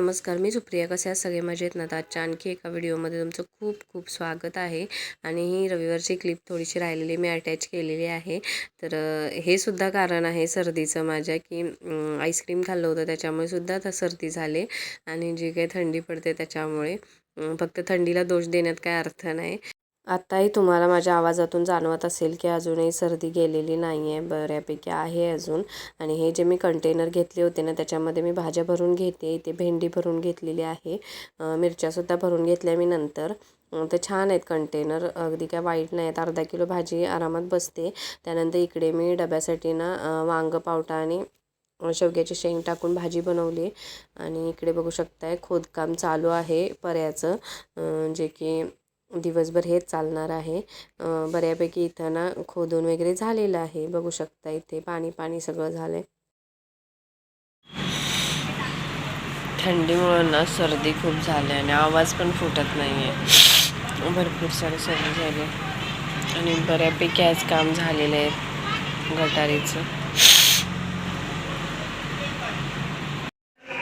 नमस्कार मी सुप्रिया. कसे आहात? सगळे मजेत? ना आजच्या आणखी एका व्हिडिओमध्ये तुमचं खूप खूप स्वागत आहे. आणि ही रविवारची क्लिप थोडीशी राहिलेली मी अटॅच केलेली आहे. तर हे सुद्धा कारण आहे सर्दीचं माझ्या की आईस्क्रीम खाल्लं होतं. त्याच्यामुळे सुद्धा सर्दी झाले आणि जी काही थंडी पडते त्याच्यामुळे फक्त थंडीला दोष देण्यात काय अर्थ नाही. आत्ताही तुम्हाला माझ्या आवाजातून जाणवत असेल की अजूनही सर्दी गेलेली नाही आहे बऱ्यापैकी आहे अजून. आणि हे जे मी कंटेनर घेतले होते ना त्याच्यामध्ये मी भाज्या भरून घेते इथे भेंडी भरून घेतलेली आहे. मिरच्यासुद्धा भरून घेतल्या मी नंतर. ते तर छान आहेत कंटेनर अगदी काय वाईट नाही आहेत अर्धा किलो भाजी आरामात बसते. त्यानंतर इकडे मी डब्यासाठी ना वांग पावटा आणि शेवग्याची शेंग टाकून भाजी बनवली. आणि इकडे बघू शकताय खोदकाम चालू आहे पर्याचं. जे की दिवसभर हेच चालणार आहे. बऱ्यापैकी इथं ना खोदून वगैरे झालेलं आहे. बघू शकता इथे पाणी पाणी सगळं झालं आहे थंडीमुळं ना सर्दी खूप झाली आणि आवाज पण फुटत नाही आहे भरपूर सारी सर्दी झाली. आणि बऱ्यापैकी आज काम झालेलं आहे गटारीचं.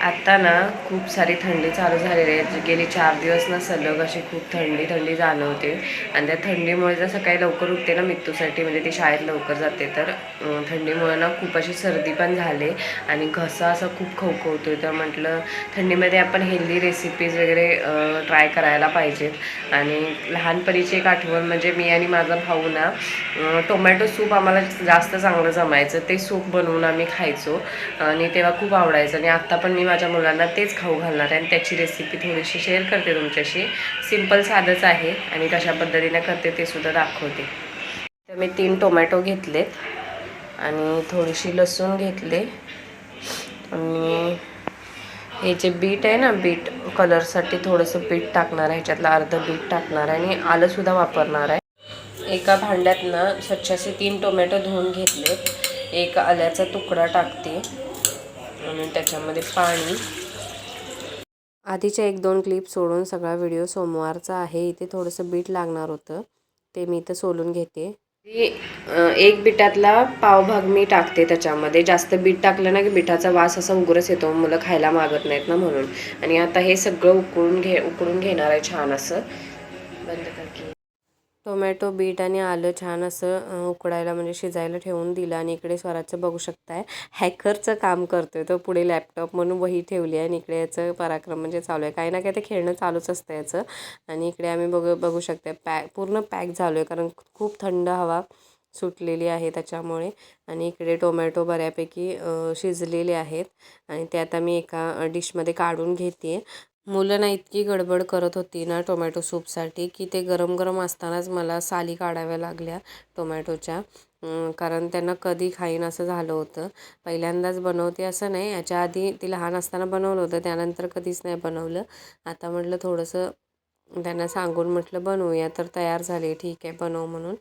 आत्ता ना खूप सारी थंडी चालू झालेली आहे. गेली चार दिवस ना सलग अशी खूप थंडी थंडी जाणवते आणि त्या थंडीमुळे जर सकाळी लवकर उठते ना मित्तूसाठी म्हणजे ती शाळेत लवकर जाते तर थंडीमुळे ना खूप अशी सर्दी पण झाली. आणि घसा असा खूप खवखवतो तर म्हटलं थंडीमध्ये आपण हेल्दी रेसिपीज वगैरे ट्राय करायला पाहिजेत. आणि लहानपणीची एक आठवण म्हणजे मी आणि माझा भाऊ ना टोमॅटो सूप आम्हाला जास्त चांगलं जमायचं. ते सूप बनवून आम्ही खायचो. आणि तेव्हा खूप आवडायचं. आणि आत्ता पण मी माझ्या मुलांना तेच खाऊ घालणार आहे आणि त्याची रेसिपी थोडीशी शेअर करते तुमच्याशी. सिंपल साधंच आहे आणि कशा पद्धतीने करते ते सुद्धा दाखवते. तर मी तीन टोमॅटो घेतलेत आणि थोडीशी लसूण घेतले. आणि हे जे बीट आहे ना बीट कलरसाठी थोडंसं बीट टाकणार आहे ह्याच्यातलं अर्धं बीट टाकणार आहे आणि आलंसुद्धा वापरणार आहे. एका भांड्यात ना स्वच्छ असे तीन टोमॅटो धुवून घेतलेत एक आल्याचा तुकडा टाकते. आणि त्याच्यामध्ये पाणी. आधीच्या एक दोन क्लिप सोडून सगळा व्हिडिओ सोमवारचा आहे. इथे थोडंसं बीट लागणार होतं. ते मी इथं सोलून घेते. एक बिटातला पावभाग मी टाकते त्याच्यामध्ये. जास्त बीट टाकलं ना की बिटाचा वास असा उग्रच येतो. मुलं खायला मागत नाहीत ना म्हणून. आणि आता हे सगळं उकळून घे उकळून घेणार आहे छान असं. बंद करते टोमॅटो बीट आणि आलं छान असं उकडायला म्हणजे शिजायला ठेवून दिलं आणि इकडे स्वराचं बघू शकताय. हॅकरचं काम करतोय तो पुढे लॅपटॉप म्हणून वही ठेवली आहे आणि इकडे याचं पराक्रम म्हणजे चालू आहे. काही ना काही ते खेळणं चालूच असतं याचं. आणि इकडे आम्ही बघू बघू शकता पॅक पूर्ण पॅक झालो आहे कारण खूप थंड हवा सुटलेली आहे त्याच्यामुळे. आणि इकडे टोमॅटो बऱ्यापैकी शिजलेले आहेत. आणि ते आता मी एका डिशमध्ये काढून घेते मुलं ना इतकी गडबड करत होती ना टोमॅटो सूपसाठी की ते गरम गरम असतानाच मला साली काढाव्या लागल्या टोमॅटोच्या. कारण त्यांना कधी खाईन असं झालं होतं. पहिल्यांदाच बनवते असं नाही. याच्या आधी ती लहान असताना बनवलं होतं. त्यानंतर कधीच नाही बनवलं. आता म्हटलं थोडंसं त्यांना सांगून म्हटलं बनवूया. तर तयार झाले. ठीक आहे बनव म्हणून.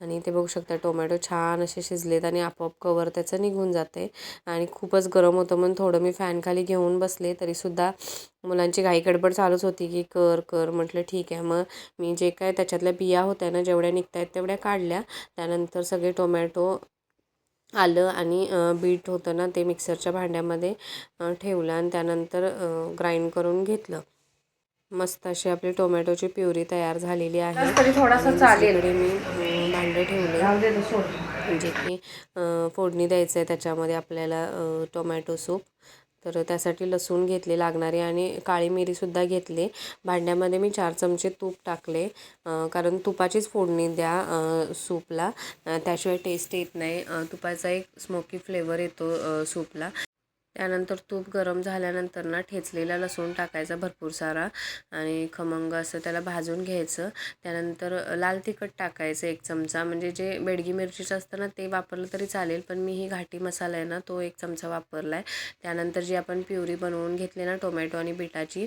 आणि ते बघू शकता टोमॅटो छान असे शिजलेत आणि आपोआप कवर त्याचं निघून जाते. आणि खूपच गरम होतं म्हणून थोडं मी फॅन खाली घेऊन बसले तरीसुद्धा मुलांची घाई गडबड चालूच होती की कर कर म्हटलं ठीक आहे. मग मी जे काय त्याच्यातल्या बिया होत्या ना जेवढ्या निघत आहेत तेवढ्या काढल्या. त्यानंतर सगळे टोमॅटो आलं आणि बीट होतं ना ते मिक्सरच्या भांड्यामध्ये ठेवलं आणि त्यानंतर ग्राइंड करून घेतलं. मस्त अशी आपली टोमॅटोची प्युरी तयार झालेली आहे. तरी थोडासा चालेल. मी भांडं ठेवले. राहू दे तो सोड. जे की फोडणी द्यायचं आहे त्याच्यामध्ये आपल्याला टोमॅटो सूप. तर त्यासाठी लसूण घेतले लागणारे आणि काळी मिरीसुद्धा घेतले. भांड्यामध्ये मी चार चमचे तूप टाकले. कारण तुपाचीच फोडणी द्या सूपला. त्याशिवाय टेस्ट येत नाही. तुपाचा एक स्मोकी फ्लेवर येतो सूपला. त्यानंतर तूप गरम झाल्यानंतर ना ठेचलेला लसूण टाकायचा भरपूर सारा आणि खमंग असं त्याला भाजून घ्यायचं. त्यानंतर लाल तिखट टाकायचं एक चमचा. म्हणजे जे बेडगी मिरचीचं असतं ना ते वापरलं तरी चालेल पण मी ही घाटी मसाला आहे ना तो एक चमचा वापरला आहे त्यानंतर जी आपण प्युरी बनवून घेतली ना टोमॅटो आणि बिटाची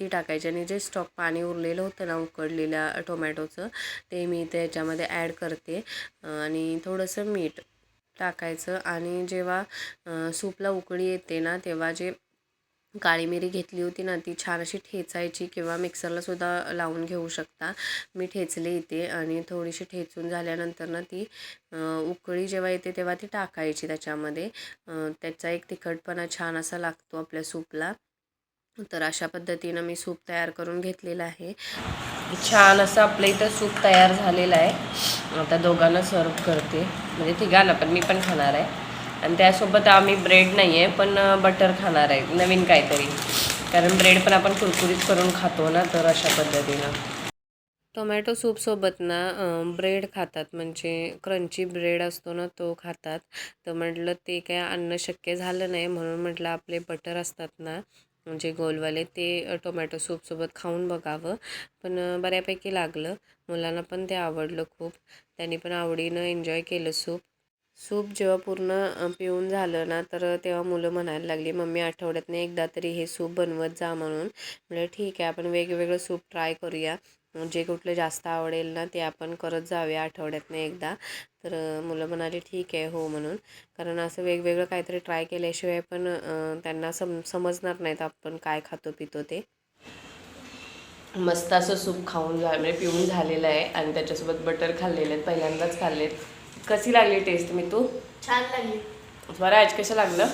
ती टाकायची आणि जे स्टॉक पाणी उरलेलं होतं ना उकडलेल्या टोमॅटोचं ते मी त्याच्यामध्ये ॲड करते. आणि थोडंसं मीठ. टाकायचं आणि जेव्हा सूपला उकळी येते ना तेव्हा जे काळी मिरी घेतली होती ना ती छान अशी ठेचायची किंवा मिक्सरलासुद्धा लावून घेऊ शकता. मी ठेचले इथे आणि थोडीशी ठेचून झाल्यानंतर ना ती उकळी जेव्हा येते तेव्हा ती टाकायची त्याच्यामध्ये. त्याचा एक तिखटपणा छान असा लागतो आपल्या सूपला. तर अशा पद्धतीनं मी सूप तयार करून घेतलेलं आहे. छान असं आपलं इथं सूप तयार झालेलं आहे. आता दोघांना सर्व करते. म्हणजे तिघांना पण मी पण खाणार आहे. आणि त्यासोबत आम्ही ब्रेड नाही आहे पण बटर खाणार आहे. नवीन काहीतरी. कारण ब्रेड पण आपण कुरकुरीत करून खातो ना तर अशा पद्धतीनं. टोमॅटो सूपसोबत ना ब्रेड खातात. म्हणजे क्रंची ब्रेड असतो ना तो खातात. तर म्हटलं ते काय आणणं शक्य झालं नाही म्हणून म्हटलं आपले बटर असतात ना म्हणजे गोलवाले ते टोमॅटो सूपसोबत खाऊन बघावं. पण बऱ्यापैकी लागलं. मुलांना पण ते आवडलं खूप. त्यांनी पण आवडीनं एन्जॉय केलं सूप सूप जेव्हा पूर्ण पिऊन झालं ना तर तेव्हा मुलं म्हणायला लागली मम्मी आठवड्यातनं एकदा तरी हे सूप बनवत जा म्हणून. म्हटलं ठीक आहे आपण वेगवेगळं सूप ट्राय करूया. जे कुठलं जास्त आवडेल ना ते आपण करत जाऊया आठवड्यातनं एकदा. तर मुलं म्हणाली ठीक आहे हो म्हणून. कारण असं वेगवेगळं काहीतरी ट्राय केल्याशिवाय पण त्यांना सम समजणार नाहीत आपण काय खातो पितो ते. मस्त असं सूप खाऊन जा म्हणजे पिऊन झालेलं आहे आणि त्याच्यासोबत बटर खाल्लेले आहेत पहिल्यांदाच खाल्लेत. कशी लागली टेस्ट मी तू? छान लागली. बरं आज कसं लागलं?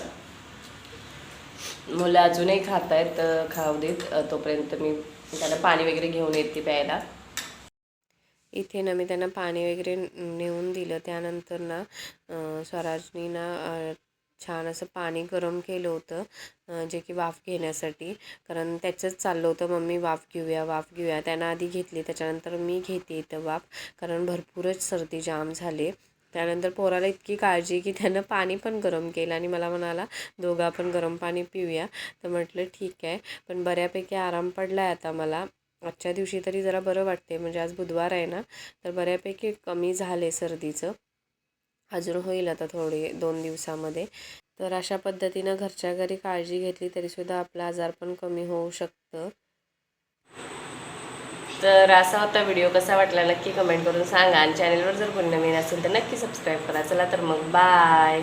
मुलं अजूनही खात आहेत खाऊ देत तोपर्यंत मी त्याला पाणी वगैरे घेऊन येते प्यायला. इथे ना मी त्यांना पाणी वगैरे नेऊन दिलं. त्यानंतर ना स्वराजनी ना छान असं पाणी गरम केलं होतं जे की वाफ घेण्यासाठी. कारण त्याचंच चाललं होतं मम्मी वाफ घेऊया वाफ घेऊया. त्यांना आधी घेतली. त्याच्यानंतर मी घेते इथं वाफ. कारण भरपूरच सर्दी जाम झाले. त्यानंतर पोराला इतकी काळजी की त्यानं पाणी पण गरम केलं आणि मला म्हणाला दोघं आपण गरम पाणी पिऊया. तर म्हटलं ठीक आहे पण बऱ्यापैकी आराम पडला आहे आता मला. आजच्या दिवशी तरी जरा बरं वाटते म्हणजे आज बुधवार आहे ना तर बऱ्यापैकी कमी झाले सर्दीचं. अजून होईल आता थोडे दोन दिवसामध्ये. तर अशा पद्धतीनं घरच्या घरी काळजी घेतली तरीसुद्धा आपला आजार पण कमी होऊ शकतं. तर असा होता व्हिडिओ. कसा वाटला नक्की कमेंट करून सांगा. आणि चॅनलवर जर कोणी नवीन असेल तर नक्की सबस्क्राईब करा. चला तर मग बाय